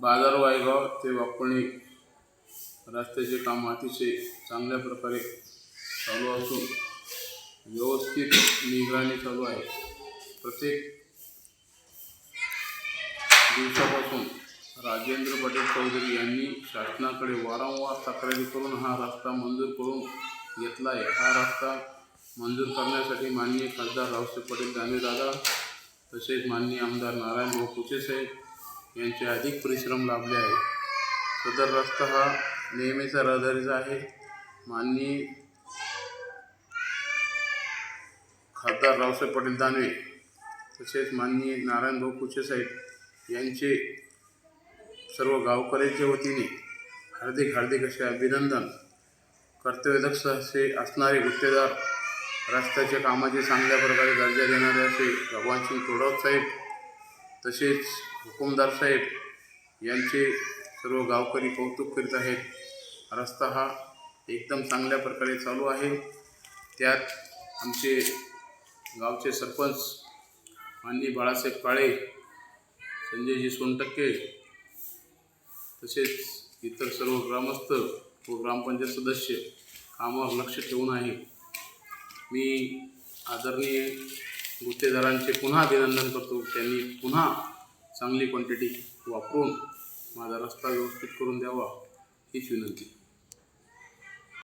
बाजार वायगाव ते वापणी रस्त्याचे काम अतिशय चांगल्या प्रकारे चालू असून व्यवस्थित निगराणी चालू आहे. प्रत्येक दिवसापासून राजेंद्र पाटील चौधरी यांनी शासनाकडे वारंवार तक्रारी करून हा रस्ता मंजूर करून घेतला आहे. हा रस्ता मंजूर करण्यासाठी माननीय खासदार रावसाहेब पटेल दादा तसेच माननीय आमदार नारायण भाऊ कुचे साहेब यांचे अधिक परिश्रम लाभले आहे. सदर रस्ता हा नेहमीचा रहदारीचा आहे. माननीय खासदार रावसाहेब पटेल दानवे तसेच माननीय नारायण भाऊ कुचे साहेब यांचे सर्व गावकऱ्यांच्या वतीने हार्दिक हार्दिक असे अभिनंदन. कर्तव्यदक्ष असे असणारे गुत्तेदार रस्त्याच्या कामाचे चांगल्या प्रकारे दर्जा देणारे असे भगवान सिंग तोडवत साहेब तसेच हुकुमदार साहेब यांचे सर्व गावकरी कौतुक करीत आहेत. रस्ता हा एकदम चांगल्या प्रकारे चालू आहे. त्यात आमचे गावचे सरपंच माननीय बाळासाहेब काळे संजयजी सोनटक्के तसेच इतर सर्व ग्रामस्थ व ग्रामपंचायत सदस्य कामावर लक्ष ठेवून आहे. मी आदरणीय गुत्तेदारांचे पुन्हा अभिनंदन करतो. त्यांनी पुन्हा चांगली क्वांटिटी वापरून माझा रस्ता व्यवस्थित करून द्यावा हीच विनंती.